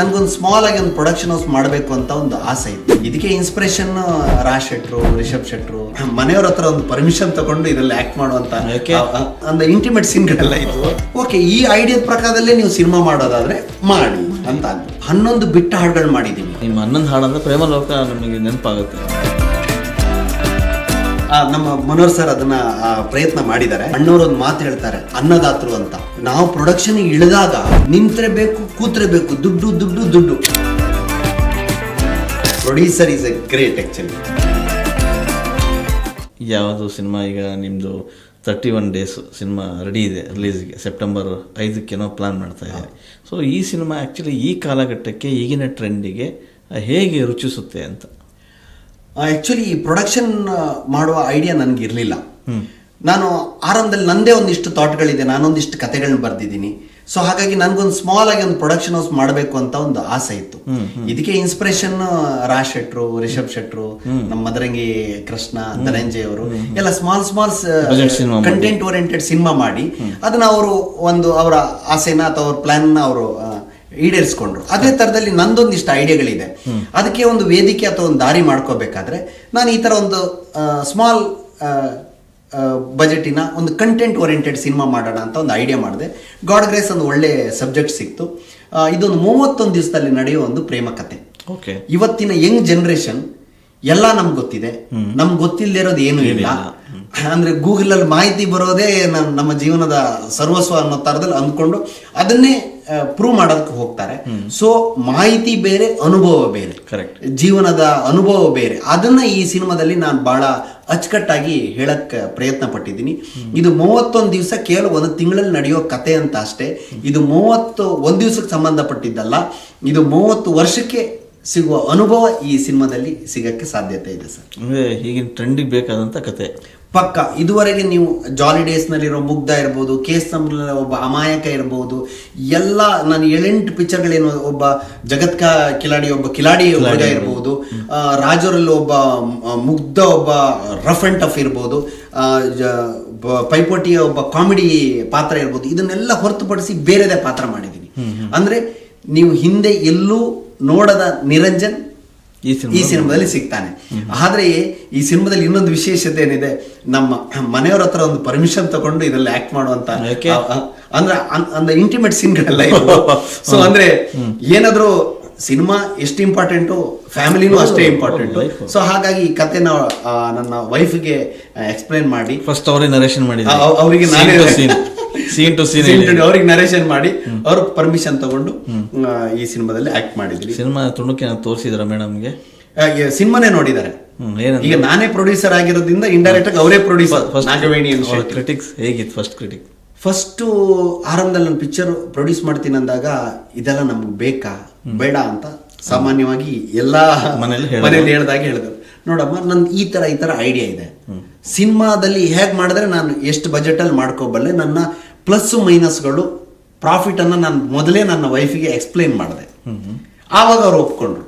ನನ್ಗೊಂದು ಸ್ಮಾಲ್ ಆಗಿ ಒಂದು ಪ್ರೊಡಕ್ಷನ್ ಹೌಸ್ ಮಾಡಬೇಕು ಅಂತ ಒಂದು ಆಸೆ ಇತ್ತು ಇದಕ್ಕೆ ಇನ್ಸ್ಪಿರೇಷನ್ ರಾಜ್ ಶೆಟ್ರು ರಿಷಬ್ ಶೆಟ್ರು ಮನೆಯವ್ರ ಹತ್ರ ಒಂದು ಪರ್ಮಿಷನ್ ತಗೊಂಡು ಇದರಲ್ಲಿ ಆಕ್ಟ್ ಮಾಡುವಂತ. ಒಂದು ಇಂಟಿಮೇಟ್ ಸೀನ್ಗಳೆಲ್ಲ ಇತ್ತು ಓಕೆ ಈ ಐಡಿಯಾದ ಪ್ರಕಾರದಲ್ಲೇ ನೀವು ಸಿನಿಮಾ ಮಾಡೋದಾದ್ರೆ ಮಾಡಿ ಅಂತ. ಹನ್ನೊಂದು ಬಿಟ್ಟ ಹಾಡುಗಳು ಮಾಡಿದ್ದೀನಿ ನಿಮ್ಮ ಹನ್ನೊಂದು ಹಾಡಂದ್ರೆ ಪ್ರೇಮಲೋಕ ನಮಗೆ ನೆನಪಾಗುತ್ತೆ ನಮ್ಮ ಮನೋಹರ್ ಸರ್ ಅದನ್ನ ಪ್ರಯತ್ನ ಮಾಡಿದ್ದಾರೆ. ಅಣ್ಣವ್ರು ಒಂದು ಮಾತು ಹೇಳ್ತಾರೆ ಅನ್ನದಾತರು ಅಂತ. ನಾವು ಪ್ರೊಡಕ್ಷನ್ ಇಳಿದಾಗ ನಿಂತಿರಬೇಕು ಬೇಕು ಕೂತ್ರೆ ಬೇಕು ದುಡ್ಡು ದುಡ್ಡು ದುಡ್ಡು. Producer is a great actually ಯಾವುದು ಸಿನಿಮಾ ಈಗ ನಿಮ್ಮದು thirty one days cinema ready ಇದೆ ರಿಲೀಸ್ಗೆ ಸೆಪ್ಟೆಂಬರ್ ಐದಕ್ಕೇನೋ ಪ್ಲಾನ್ ಮಾಡ್ತಾ ಇದ್ದಾರೆ ಸೊ ಈ ಸಿನಿಮಾ ಆ್ಯಕ್ಚುಲಿ ಈ ಕಾಲಘಟ್ಟಕ್ಕೆ ಈಗಿನ ಟ್ರೆಂಡಿಗೆ ಹೇಗೆ ರುಚಿಸುತ್ತೆ ಅಂತ. ಆಕ್ಚುಲಿ ಈ ಪ್ರೊಡಕ್ಷನ್ ಮಾಡುವ ಐಡಿಯಾ ನನಗೆ ಇರಲಿಲ್ಲ. ನಾನು ಆರಂಭದಲ್ಲಿ ನಂದೇ ಒಂದಿಷ್ಟು ಥಾಟ್ಗಳಿದೆ ನಾನೊಂದಿಷ್ಟು ಕತೆಗಳನ್ನ ಬರ್ದಿದ್ದೀನಿ. ಸೊ ಹಾಗಾಗಿ ನನಗೊಂದು ಸ್ಮಾಲ್ ಆಗಿ ಒಂದು ಪ್ರೊಡಕ್ಷನ್ ಹೌಸ್ ಮಾಡಬೇಕು ಅಂತ ಒಂದು ಆಸೆ ಇತ್ತು. ಇದಕ್ಕೆ ಇನ್ಸ್ಪಿರೇಷನ್ ರಾಜ್ ಶೆಟ್ರು ರಿಷಬ್ ಶೆಟ್ರು ನಮ್ಮ ಮದರಂಗಿ ಕೃಷ್ಣ ಧನಂಜಯ್ ಅವರು ಎಲ್ಲ small small. Content oriented cinema ಮಾಡಿ. ಅದನ್ನ ಅವರು ಒಂದು ಅವರ ಆಸೆನ ಅಥವಾ ಅವ್ರ ಪ್ಲಾನ್ ಅವರು ಈಡೇರಿಸ್ಕೊಂಡ್ರು. ಅದೇ ತರದಲ್ಲಿ ನಂದೊಂದಿಷ್ಟು ಐಡಿಯಾಗಳಿದೆ. ಅದಕ್ಕೆ ಒಂದು ವೇದಿಕೆ ಅಥವಾ ಒಂದು ದಾರಿ ಮಾಡ್ಕೋಬೇಕಾದ್ರೆ ನಾನು ಈ ತರ ಒಂದು ಸ್ಮಾಲ್ ಬಜೆಟಿನ ಒಂದು ಕಂಟೆಂಟ್ ಓರಿಯೆಂಟೆಡ್ ಸಿನಿಮಾ ಮಾಡೋಣ ಅಂತ ಒಂದು ಐಡಿಯಾ ಮಾಡಿದೆ. ಗಾಡ್ ಗ್ರೇಸ್ ಒಂದು ಒಳ್ಳೆ ಸಬ್ಜೆಕ್ಟ್ ಸಿಕ್ತು. ಇದೊಂದು ಮೂವತ್ತೊಂದು ದಿವಸದಲ್ಲಿ ನಡೆಯುವ ಒಂದು ಪ್ರೇಮ ಕತೆ. ಓಕೆ. ಇವತ್ತಿನ ಯಂಗ್ ಜನರೇಷನ್ ಎಲ್ಲ ನಮ್ಗೆ ಗೊತ್ತಿದೆ. ನಮ್ಗೆ ಗೊತ್ತಿಲ್ಲದೆ ಇರೋದು ಏನು ಇಲ್ಲ. ಅಂದ್ರೆ ಗೂಗಲ್ ಅಲ್ಲಿ ಮಾಹಿತಿ ಬರೋದೇ ನಮ್- ನಮ್ಮ ಜೀವನದ ಸರ್ವಸ್ವ ಅನ್ನೋ ತರದಲ್ಲಿ ಅಂದ್ಕೊಂಡು ಅದನ್ನೇ ಪ್ರೂವ್ ಮಾಡೋದಕ್ಕೆ ಹೋಗ್ತಾರೆ. ಸೊ ಮಾಹಿತಿ ಬೇರೆ ಅನುಭವ ಬೇರೆ. ಕರೆಕ್ಟ್ ಜೀವನದ ಅನುಭವ ಬೇರೆ. ಅದನ್ನ ಈ ಸಿನಿಮಾದಲ್ಲಿ ನಾನು ಬಹಳ ಅಚ್ಚುಕಟ್ಟಾಗಿ ಹೇಳಕ್ ಪ್ರಯತ್ನ ಪಟ್ಟಿದ್ದೀನಿ ಇದು ಮೂವತ್ತೊಂದು ದಿವಸ ಕೇವಲ ಒಂದು ತಿಂಗಳಲ್ಲಿ ನಡೆಯೋ ಕತೆ ಅಂತ ಅಷ್ಟೇ. ಇದು ಮೂವತ್ತು ಒಂದು ದಿವಸಕ್ಕೆ ಸಂಬಂಧಪಟ್ಟಿದ್ದಲ್ಲ. ಇದು ಮೂವತ್ತು ವರ್ಷಕ್ಕೆ ಸಿಗುವ ಅನುಭವ ಈ ಸಿನಿಮಾದಲ್ಲಿ ಸಿಗಕ್ಕೆ ಸಾಧ್ಯತೆ ಇದೆ ಸರ್. ಈಗಿನ ಟ್ರೆಂಡಿಗೆ ಬೇಕಾದಂಥ ಕತೆ. ಪಕ್ಕ. ಇದುವರೆಗೆ ನೀವು ಜಾಲಿ ಡೇಸ್ನಲ್ಲಿರೋ ಮುಗ್ಧ ಇರ್ಬೋದು ಕೇಸ್ ಸಂಬಂಧ ಒಬ್ಬ ಅಮಾಯಕ ಇರ್ಬೋದು ಎಲ್ಲ ನಾನು ಏಳೆಂಟು ಪಿಕ್ಚರ್ಗಳೇನು ಒಬ್ಬ ಜಗತ್ಕ ಕಿಲಾಡಿ ಒಬ್ಬ ಕಿಲಾಡಿ ಹುಡುಗ ಇರ್ಬೋದು ರಾಜರಲ್ಲಿ ಒಬ್ಬ ಮುಗ್ಧ ಒಬ್ಬ ರಫ್ ಅಂಡ್ ಟಫ್ ಇರ್ಬೋದು ಪೈಪೋಟಿಯ ಒಬ್ಬ ಕಾಮಿಡಿ ಪಾತ್ರ ಇರ್ಬೋದು ಇದನ್ನೆಲ್ಲ ಹೊರತುಪಡಿಸಿ ಬೇರೆದೇ ಪಾತ್ರ ಮಾಡಿದ್ದೀನಿ. ಅಂದ್ರೆ ನೀವು ಹಿಂದೆ ಎಲ್ಲೂ ನೋಡದ ನಿರಂಜನ್ ಈ ಸಿನಿಮಾದಲ್ಲಿ ಸಿಗ್ತಾನೆ. ಆದ್ರೆ ಈ ಸಿನಿಮಾದಲ್ಲಿ ಇನ್ನೊಂದು ವಿಶೇಷತೆ ಏನಿದೆ ನಮ್ಮ ಮನೆಯವ್ರ ಹತ್ರ ಒಂದು ಪರ್ಮಿಷನ್ ತಗೊಂಡು ಇದ್ರಲ್ಲಿ ಆಕ್ಟ್ ಮಾಡುವಂತ ಅಂದ್ರೆ ಅಂದ್ರೆ ಇಂಟಿಮೇಟ್ ಸೀನ್ಗಳೆಲ್ಲ ಸೊ ಅಂದ್ರೆ ಏನಾದ್ರೂ ಸಿನಿಮಾ ಎಷ್ಟು ಇಂಪಾರ್ಟೆಂಟು ಫ್ಯಾಮಿಲಿನೂ ಅಷ್ಟೇ ಇಂಪಾರ್ಟೆಂಟ್. ಸೊ ಹಾಗಾಗಿ ಈ ನಾವು ನನ್ನ ವೈಫ್ಗೆ ಎಕ್ಸ್ಪ್ಲೈನ್ ಮಾಡಿ. ಫಸ್ಟ್ ಅವರೇ ನರೇಷನ್ ಮಾಡಿ ಅವರಿಗೆ ಅವ್ರಿಗೆ ನಾನೇ ಸೀನ್ ಟು ಸೀನ್ ಅವ್ರಿಗೆ ನರೇಷನ್ ಮಾಡಿ ಅವ್ರ ಪರ್ಮಿಷನ್ ತಗೊಂಡು ಈ ಸಿನಿಮಾದಲ್ಲಿ ಆಕ್ಟ್ ಮಾಡಿದ್ವಿ ಸಿನಿಮಾ ತುಣುಕಿ ತೋರಿಸಿದ್ರ ಮೇಡಮ್ಗೆ ಸಿನಿಮಾನೇ ನೋಡಿದ್ದಾರೆ. ಈಗ ನಾನೇ ಪ್ರೊಡ್ಯೂಸರ್ ಆಗಿರೋದ್ರಿಂದ ಇಂಡೈರೆಕ್ಟ್ ಆಗಿ ಅವರೇ ಪ್ರೊಡ್ಯೂಸರ್ ಕ್ರಿಟಿಕ್ಸ್ ಹೇಗಿತ್ತು ಫಸ್ಟ್ ಕ್ರಿಟಿಕ್ ಫಸ್ಟ್ ಆರಂಭದಲ್ಲಿ ನಾನು ಪಿಕ್ಚರ್ ಪ್ರೊಡ್ಯೂಸ್ ಮಾಡ್ತೀನಿ ಅಂದಾಗ ಇದೆಲ್ಲ ನಮ್ಗೆ ಬೇಕಾ? ಬೇಡ ಅಂತ ಸಾಮಾನ್ಯವಾಗಿ ಎಲ್ಲ. ಮನೇಲಿ ಹೇಳ್ದಾಗ ಹೇಳಿದ್ರು. ನೋಡಮ್ಮ ನನ್ ಈ ತರ ಈ ತರ ಐಡಿಯಾ ಇದೆ. ಸಿನಿಮಾದಲ್ಲಿ ಹೇಗ್ ಮಾಡಿದ್ರೆ ನಾನು ಎಷ್ಟು ಬಜೆಟ್ ಅಲ್ಲಿ ಮಾಡ್ಕೋಬಲ್ಲೆ ನನ್ನ ಪ್ಲಸ್ ಮೈನಸ್ಗಳು ಪ್ರಾಫಿಟ್ ಅನ್ನ ನಾನು ಮೊದಲೇ ನನ್ನ ವೈಫಿಗೆ ಎಕ್ಸ್ಪ್ಲೈನ್ ಮಾಡಿದೆ. ಆವಾಗ ಅವ್ರು ಒಪ್ಕೊಂಡ್ರು.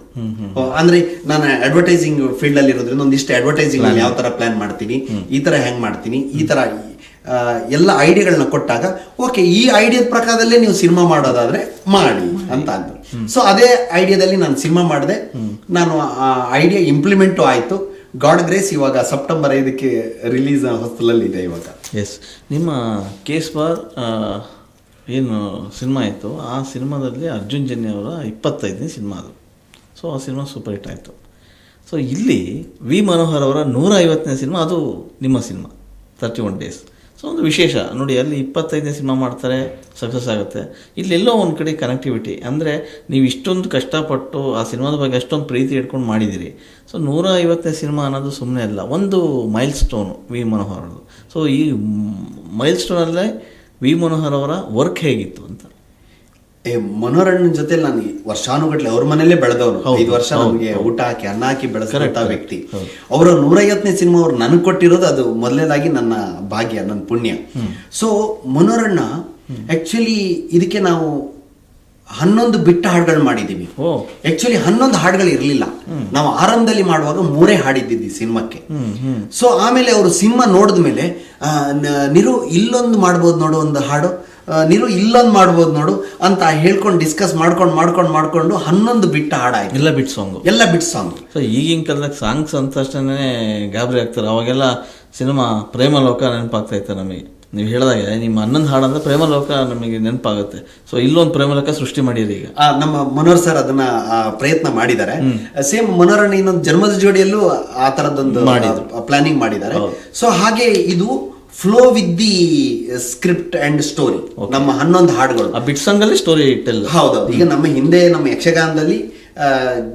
ಅಂದ್ರೆ ನಾನು ಅಡ್ವರ್ಟೈಸಿಂಗ್ ಫೀಲ್ಡ್ ಅಲ್ಲಿ ಇರೋದ್ರಿಂದ ಒಂದಿಷ್ಟು ಅಡ್ವರ್ಟೈಸಿಂಗ್ ನಾನು ಯಾವ ತರ ಪ್ಲಾನ್ ಮಾಡ್ತೀನಿ ಈ ತರ ಹೆಂಗ್ ಮಾಡ್ತೀನಿ ಈ ತರ ಎಲ್ಲ ಐಡಿಯಾಗಳನ್ನ ಕೊಟ್ಟಾಗ ಓಕೆ ಈ ಐಡಿಯಾದ ಪ್ರಕಾರದಲ್ಲೇ ನೀವು ಸಿನಿಮಾ ಮಾಡೋದಾದ್ರೆ ಮಾಡಿ ಅಂತ ಅಂದ್ರು. ಸೊ ಅದೇ ಐಡಿಯಾದಲ್ಲಿ ನಾನು ಸಿನಿಮಾ ಮಾಡಿದೆ. ನಾನು ಆ ಐಡಿಯಾ ಇಂಪ್ಲಿಮೆಂಟು ಆಯ್ತು. ಗಾಡ್ ಗ್ರೇಸ್ ಇವಾಗ ಸೆಪ್ಟೆಂಬರ್ ಐದಕ್ಕೆ ರಿಲೀಸ್ ಹೊಸ್ತಲಲ್ಲಿ ಇದೆ ಇವಾಗ. ಎಸ್ ನಿಮ್ಮ ಕೇಸ್ ಬಾರ್ ಏನು ಸಿನಿಮಾ ಇತ್ತು ಆ ಸಿನಿಮಾದಲ್ಲಿ ಅರ್ಜುನ್ ಜನ್ಯ ಅವರ ಇಪ್ಪತ್ತೈದನೇ ಸಿನಿಮಾ ಅದು. ಸೊ ಆ ಸಿನಿಮಾ ಸೂಪರ್ ಹಿಟ್ ಆಯಿತು. ಸೊ ಇಲ್ಲಿ ವಿ ಮನೋಹರ್ ಅವರ ನೂರ ಐವತ್ತನೇ ಸಿನಿಮಾ ಅದು ನಿಮ್ಮ cinema thirty one days so ಒಂದು ವಿಶೇಷ. ನೋಡಿ, ಅಲ್ಲಿ ಇಪ್ಪತ್ತೈದನೇ ಸಿನಿಮಾ ಮಾಡ್ತಾರೆ ಸಕ್ಸಸ್ ಆಗುತ್ತೆ. ಇಲ್ಲೆಲ್ಲೋ ಒಂದು ಕಡೆ ಕನೆಕ್ಟಿವಿಟಿ ಅಂದರೆ, ನೀವು ಇಷ್ಟೊಂದು ಕಷ್ಟಪಟ್ಟು ಆ ಸಿನಿಮಾದ ಬಗ್ಗೆ ಅಷ್ಟೊಂದು ಪ್ರೀತಿ ಇಟ್ಕೊಂಡು ಮಾಡಿದ್ದೀರಿ ಸೊ ನೂರ ಐವತ್ತನೇ ಸಿನಿಮಾ ಅನ್ನೋದು ಸುಮ್ಮನೆ ಅಲ್ಲ, ಒಂದು ಮೈಲ್ ಸ್ಟೋನು ವಿ ಮನೋಹರ್ ಅವ್ರದ್ದು. ಸೊ ಈ ಮೈಲ್ ಸ್ಟೋನಲ್ಲೇ ವಿ ಮನೋಹರ್ ಅವರ ವರ್ಕ್ ಹೇಗಿತ್ತು ಅಂತ. ಏ ಮನೋರಂಜನ ಜೊತೆ ನಾನು ವರ್ಷಾನುಗಟ್ಲೆ ಅವ್ರ ಮನೇಲೆ ಬೆಳೆದವನು. ಐದು ವರ್ಷ ನಮಗೆ ಊಟ ಹಾಕಿ ಅನ್ನ ಹಾಕಿ ಬೆಳೆಸಿದಂತ ವ್ಯಕ್ತಿ. ಅವರ ನೂರೈವತ್ತನೇ ಸಿನಿಮಾ ಅವ್ರು ನನಗೆ ಕೊಟ್ಟಿರೋದು ಅದು ಮೊದಲನೇದಾಗಿ ನನ್ನ ಭಾಗ್ಯ ನನ್ನ ಪುಣ್ಯ. ಸೊ ಮನೋರಣ್ಣ ಆಕ್ಚುಲಿ ಇದಕ್ಕೆ ನಾವು ಹನ್ನೊಂದು ಬಿಟ್ಟ ಹಾಡುಗಳು ಮಾಡಿದೀವಿ. ಓ. ಆಕ್ಚುಲಿ ಹನ್ನೊಂದು ಹಾಡುಗಳು ಇರಲಿಲ್ಲ. ನಾವು ಆರಂಭದಲ್ಲಿ ಮಾಡುವಾಗ ಮೂರೇ ಹಾಡಿದ್ದಿದ್ವಿ ಸಿನಿಮಾಕ್ಕೆ. ಸೊ ಆಮೇಲೆ ಅವರು ಸಿನಿಮಾ ನೋಡಿದ ಮೇಲೆ ನಿರು ಇಲ್ಲೊಂದು ಮಾಡ್ಬೋದು ನೋಡು ಒಂದು ಹಾಡು. ನೀರು ಇಲ್ಲೊಂದು ಮಾಡ್ಬೋದು ನೋಡು ಅಂತ ಹೇಳ್ಕೊಂಡು ಡಿಸ್ಕಸ್ ಮಾಡ್ಕೊಂಡು ಮಾಡ್ಕೊಂಡು ಮಾಡ್ಕೊಂಡು ಹನ್ನೊಂದು ಬಿಟ್ಟ ಹಾಡಾಯ್ತು. ಎಲ್ಲ ಬಿಟ್ ಸಾಂಗು ಎಲ್ಲ ಬಿಟ್ ಸಾಂಗ್ ಸೊ ಈಗಿನ ಕಾಲದಾಗ ಸಾಂಗ್ಸ್ ಅಂತ ತಕ್ಷಣ ಗಾಬರಿ ಆಗ್ತಾರೆ. ಅವಾಗೆಲ್ಲ ಸಿನಿಮಾ ಪ್ರೇಮ ಲೋಕ ನೆನಪಾಗ್ತಾ ಇತ್ತು ನಮಗೆ. ನೀವು ಹೇಳಿದಾಗೆ ನಿಮ್ಮ ಹನ್ನೊಂದು ಹಾಡು ಪ್ರೇಮಲೋಕ ಪ್ರೇಮ ಲೋಕ ನಮಗೆ ನೆನಪಾಗುತ್ತೆ. ಸೊ ಇಲ್ಲೊಂದು ಪ್ರೇಮ ಲೋಕ ಸೃಷ್ಟಿ ಮಾಡಿರಿ ಈಗ. ಆ, ನಮ್ಮ ಮನೋಹರ್ ಸರ್ ಅದನ್ನ ಆ, ಪ್ರಯತ್ನ ಮಾಡಿದ್ದಾರೆ. ಸೇಮ್ ಮನೋಹರಣ್ಣ ಇನ್ನೊಂದು ಜನ್ಮದ ಜೋಡಿಯಲ್ಲೂ ಆ ತರದೊಂದು ಪ್ಲಾನಿಂಗ್ ಮಾಡಿದ್ದಾರೆ. ಸೊ ಹಾಗೆ ಇದು flow with the script and story ನಮ್ಮ ಹನ್ನೊಂದು ಹಾಡುಗಳು. ಆ ಬಿಟ್ ಸಾಂಗಲ್ಲಿ ಸ್ಟೋರಿ ಟೆಲ್ ಹೌದೌದು ಈಗ ನಮ್ಮ ಹಿಂದೆ ನಮ್ಮ ಯಕ್ಷಗಾನದಲ್ಲಿ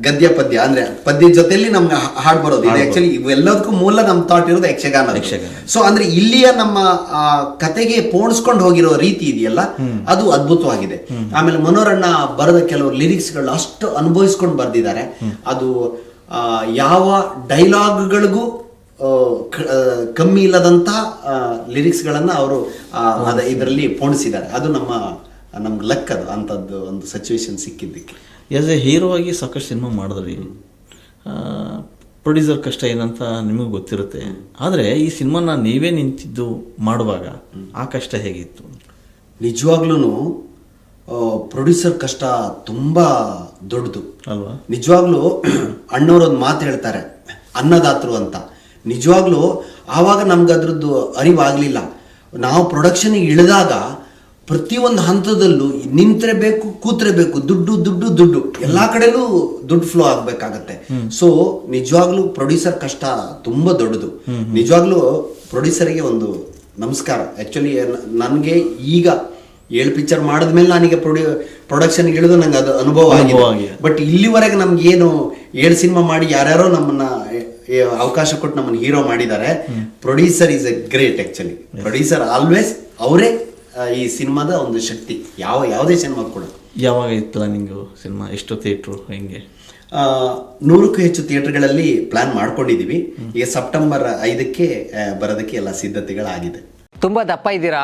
ಗದ್ಯ ಪದ್ಯ ಅಂದ್ರೆ ಪದ್ಯ ಜೊತೆಯಲ್ಲಿ ನಮ್ಗೆ ಹಾಡು ಬರೋದು. ಇದು ಆಕ್ಚುಲಿ ಇವೆಲ್ಲದಕ್ಕೂ ಮೂಲ ನಮ್ಮ ಥಾಟ್ ಇರೋದು ಯಕ್ಷಗಾನ. ಸೊ ಅಂದ್ರೆ ಇಲ್ಲಿಯ ನಮ್ಮ ಕತೆಗೆ ಪೋಣಿಸ್ಕೊಂಡು ಹೋಗಿರೋ ರೀತಿ ಇದೆಯಲ್ಲ ಅದು ಅದ್ಭುತವಾಗಿದೆ. ಆಮೇಲೆ ಮನೋರಣ್ಣ ಬರೆದ ಕೆಲವು ಲಿರಿಕ್ಸ್ಗಳು ಅಷ್ಟು ಅನುಭವಿಸ್ಕೊಂಡು ಬರ್ದಿದ್ದಾರೆ. ಅದು ಯಾವ ಡೈಲಾಗ್ಗಳಿಗೂ ಕಮ್ಮಿ ಇಲ್ಲದಂತಹ ಲಿರಿಕ್ಸ್ಗಳನ್ನು ಅವರು ಅದ ಇದರಲ್ಲಿ ಪೋಣಿಸಿದ್ದಾರೆ. ಅದು ನಮ್ಮ ನಮ್ಗೆ ಲಕ್ ಅದು ಅಂಥದ್ದು ಒಂದು ಸಿಚುವೇಶನ್ ಸಿಕ್ಕಿದ್ದಕ್ಕೆ. ಎಸ್ ಎ ಹೀರೋ ಆಗಿ ಸಾಕಷ್ಟು ಸಿನಿಮಾ ಮಾಡಿದ್ರಿ. ಪ್ರೊಡ್ಯೂಸರ್ ಕಷ್ಟ ಏನಂತ ನಿಮಗೆ ಗೊತ್ತಿರುತ್ತೆ. ಆದರೆ ಈ ಸಿನಿಮಾನ ನೀವೇ ನಿಂತಿದ್ದು ಮಾಡುವಾಗ ಆ ಕಷ್ಟ ಹೇಗಿತ್ತು? ನಿಜವಾಗ್ಲೂ ಪ್ರೊಡ್ಯೂಸರ್ ಕಷ್ಟ ತುಂಬ ದೊಡ್ಡದು. ಅಲ್ವಾ? ನಿಜವಾಗ್ಲೂ ಅಣ್ಣವ್ರೊಂದು ಮಾತು ಹೇಳ್ತಾರೆ ಅನ್ನದಾತರು ಅಂತ. ನಿಜವಾಗ್ಲೂ ಆವಾಗ ನಮ್ಗೆ ಅದ್ರದ್ದು ಅರಿವಾಗಲಿಲ್ಲ. ನಾವು ಪ್ರೊಡಕ್ಷನ್ಗೆ ಇಳಿದಾಗ ಪ್ರತಿಯೊಂದು ಹಂತದಲ್ಲೂ ನಿಂತ್ರೆ ಬೇಕು ಕೂತ್ರೆ ಬೇಕು ದುಡ್ಡು ದುಡ್ಡು ದುಡ್ಡು ಎಲ್ಲ ಕಡೆಲೂ ದುಡ್ಡು ಫ್ಲೋ ಆಗಬೇಕಾಗತ್ತೆ. ಸೊ ನಿಜವಾಗ್ಲೂ ಪ್ರೊಡ್ಯೂಸರ್ ಕಷ್ಟ ತುಂಬಾ ದೊಡ್ಡದು. ನಿಜವಾಗ್ಲೂ ಪ್ರೊಡ್ಯೂಸರ್ಗೆ ಒಂದು ನಮಸ್ಕಾರ. ಆ್ಯಕ್ಚುಲಿ ನನಗೆ ಈಗ ಏಳು ಪಿಕ್ಚರ್ ಮಾಡಿದ್ಮೇಲೆ ನನಗೆ ಪ್ರೊಡ್ಯೂ ಪ್ರೊಡಕ್ಷನ್ ಇಳಿದು ನಂಗೆ ಅದು ಅನುಭವ ಆಗಿದೆ. ಬಟ್ ಇಲ್ಲಿವರೆಗೆ ನಮ್ಗೆ ಏನು ಏಳು ಸಿನಿಮಾ ಮಾಡಿ ಯಾರ್ಯಾರೋ ನಮ್ಮನ್ನ ಅವಕಾಶ ಕೊಟ್ಟು ನಮ್ಮನ್ನ ಹೀರೋ ಮಾಡಿದ್ದಾರೆ. Producer is a great actually producer always ಅವರೇ ಈ ಸಿನಿಮಾದ ಒಂದು ಶಕ್ತಿ. ಯಾವ ಯಾವುದೇ ಸಿನಿಮಾ ಕೂಡ. ಯಾವಾಗ ಇತ್ತು ನಿಮ್ಗೆ ಸಿನಿಮಾ ಎಷ್ಟು ಥಿಯೇಟ್ರು ಹೆಂಗೆ? ಆ, ನೂರಕ್ಕೂ ಹೆಚ್ಚು ಥಿಯೇಟರ್ಗಳಲ್ಲಿ ಪ್ಲಾನ್ ಮಾಡ್ಕೊಂಡಿದ್ದೀವಿ ಈಗ ಸೆಪ್ಟೆಂಬರ್ ಐದಕ್ಕೆ ಬರೋದಕ್ಕೆ ಎಲ್ಲ ಸಿದ್ಧತೆಗಳಾಗಿದೆ. ತುಂಬಾ ದಪ್ಪ ಇದ್ದೀರಾ?